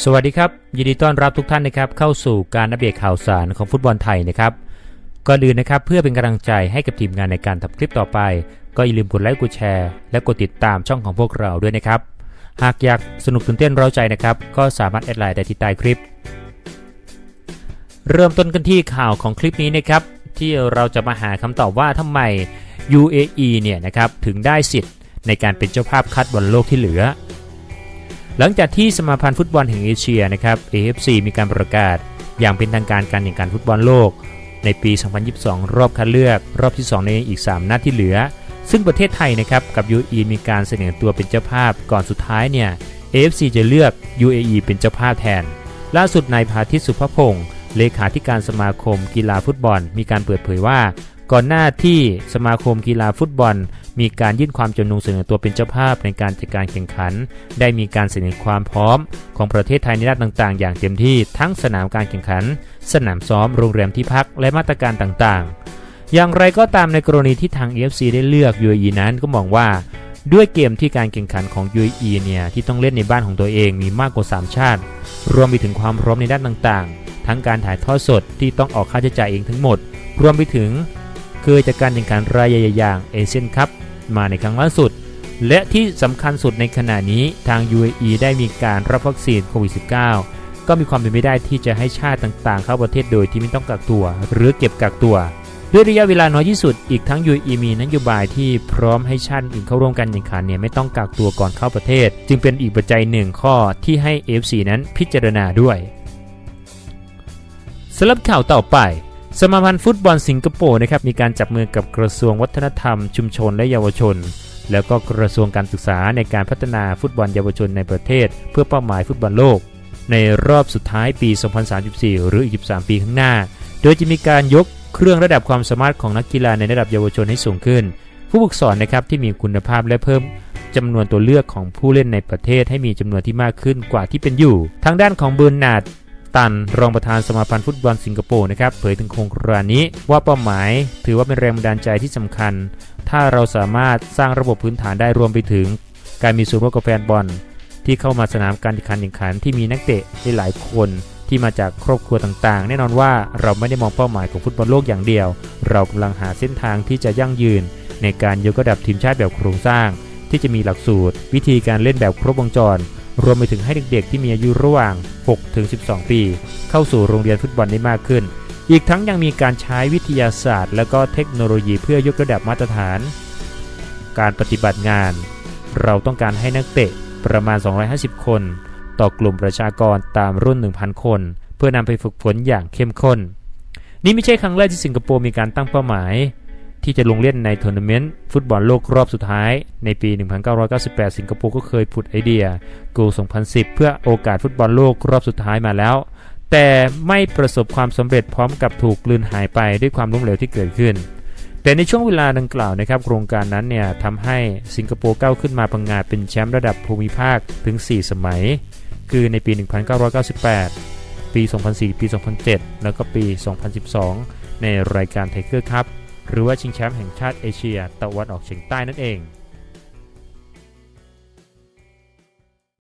สวัสดีครับ ยินดีต้อนรับทุกท่านนะครับเข้าสู่การอัปเดตข่าวสารของฟุตบอลไทยนะครับก่อนอื่นนะครับเพื่อเป็นกำลังใจให้กับทีมงานในการทำคลิปต่อไป ก็อย่าลืมกดไลค์กดแชร์และกดติดตามช่องของพวกเราด้วยนะครับ หากอยากสนุกตื่นเต้นเร้าใจนะครับก็สามารถแอดไลน์ได้ที่ใต้คลิป เริ่มต้นกันที่ข่าวของคลิปนี้นะครับที่เราจะมาหาคำตอบว่าทำไม UAE เนี่ยนะครับถึงได้สิทธิ์ในการเป็นเจ้าภาพคัดบอลโลกที่เหลือ หลังจากที่สมาพันธ์ฟุตบอลแห่งเอเชียนะครับ AFC มีการประกาศ อย่างเป็นทางการการแข่งขันฟุตบอลโลก ในปี 2022 รอบคัดเลือก รอบที่ 2 ในอีก 3 นัดที่เหลือ ซึ่งประเทศไทยนะครับกับ UAE มีการเสนอตัวเป็นเจ้าภาพก่อนสุดท้ายเนี่ย AFC จะเลือก UAE เป็นเจ้าภาพแทน ล่าสุดนายพาทิตสุภพงศ์เลขาธิการสมาคมกีฬาฟุตบอล มีการเปิดเผยว่า ก่อนหน้าที่สมาคมกีฬาฟุตบอล มีการยื่นความจำนงเสนอตัวเป็นเจ้าภาพในการจัดการแข่งขัน ได้มีการเสนอความพร้อม ของประเทศไทยในด้านต่างๆ อย่างเต็มที่ทั้งสนามการแข่งขัน สนามซ้อมโรงแรมที่พักและมาตรการต่างๆ อย่างไรก็ตามในกรณีที่ทาง AFC ได้เลือก UAE นั้นก็มองว่าด้วยเกมที่การแข่งขันของ UAE เนี่ยที่ต้องเล่นในบ้านของตัวเองมีมากกว่า 3 ชาติ รวมไปถึงความพร้อมในด้านต่างๆ ทั้งการถ่ายทอดสดที่ต้องออกค่าใช้จ่ายเองทั้งหมด รวมไปถึง เคยจากการแข่งขันรายใหญ่อย่างเอเชียนคัพมาในครั้งล่าสุด และที่สำคัญสุดในขณะนี้ทาง UAE ได้มีการรับวัคซีนโควิด -19 ก็มีความเป็นไปได้ที่จะให้ชาติต่างๆ เข้าประเทศโดยที่ไม่ต้องกักตัว หรือเก็บกักตัวด้วยระยะเวลาน้อยที่สุด อีกทั้ง UAE มีนโยบายที่พร้อมให้ชาติอื่นเข้าร่วมการแข่งขันเนี่ยไม่ต้องกักตัวก่อนเข้าประเทศ จึงเป็นอีกปัจจัยหนึ่งข้อที่ให้ AFC นั้นพิจารณาด้วยสำหรับข่าวต่อไป สมาพันธ์ฟุตบอลสิงคโปร์นะครับมีการจับมือกับกระทรวงวัฒนธรรม ชุมชนและเยาวชน แล้วก็กระทรวงการศึกษาในการพัฒนาฟุตบอลเยาวชนในประเทศ เพื่อเป้าหมายฟุตบอลโลก ในรอบสุดท้ายปี 2034 หรืออีก 13 ปีข้างหน้า โดยจะมีการยกเครื่องระดับความสามารถของนักกีฬาในระดับเยาวชนให้สูงขึ้น ผู้ฝึกสอนนะครับที่มีคุณภาพและเพิ่มจำนวนตัวเลือกของผู้เล่นในประเทศให้มีจำนวนที่มากขึ้นกว่าที่เป็นอยู่ ทางด้านของเบอร์นาร์ด ตัน รองประธานสมาพันธ์ฟุตบอลสิงคโปร์นะครับเผยถึงโครงการนี้ว่าเป้าหมายถือว่าเป็นแรงบันดาลใจที่สำคัญ ถ้าเราสามารถสร้างระบบพื้นฐานได้รวมไปถึง การมีส่วนร่วมกับแฟนบอล ที่เข้ามาสนามการแข่งขันแข่งขันที่มีนักเตะหลายคนที่มาจากครอบครัวต่างๆ แน่นอนว่าเราไม่ได้มองเป้าหมายของฟุตบอลโลกอย่างเดียว เรากำลังหาเส้นทางที่จะยั่งยืน ในการยกระดับทีมชาติแบบโครงสร้าง ที่จะมีหลักสูตร วิธีการเล่นแบบครบวงจร รวมไปถึงให้เด็กๆ ที่มีอายุระหว่าง 6-12 ปี เข้าสู่โรงเรียนฟุตบอลได้มากขึ้น อีกทั้งยังมีการใช้วิทยาศาสตร์ และก็เทคโนโลยีเพื่อยกระดับมาตรฐาน การปฏิบัติงาน เราต้องการให้นักเตะประมาณ 250 คน ต่อกลุ่มประชากรตามรุ่น 1,000 คน เพื่อนำไปฝึกฝนอย่างเข้มข้น นี่ไม่ใช่ครั้งแรกที่สิงคโปร์มีการตั้งเป้าหมาย ที่จะลงเล่นในทัวร์นาเมนต์ฟุตบอลโลกรอบสุดท้าย ในปี 1998 สิงคโปร์ก็เคยผุดไอเดีย Go 2010 เพื่อโอกาสฟุตบอลโลกรอบสุดท้ายมาแล้ว แต่ไม่ประสบความสำเร็จพร้อมกับถูกลืนหายไปด้วยความล้มเหลวที่เกิดขึ้น แต่ในช่วงเวลาดังกล่าวนะครับ โครงการนั้นเนี่ยทำให้สิงคโปร์ก้าวขึ้นมาพังงาเป็นแชมป์ระดับภูมิภาคถึง 4 สมัย คือในปี 1998 ปี 2004 ปี 2007 แล้วก็ปี 2012 ในรายการไทเกอร์คัพ หรือว่าชิงแชมป์แห่งชาติเอเชียตะวันออกเฉียงใต้นั่นเอง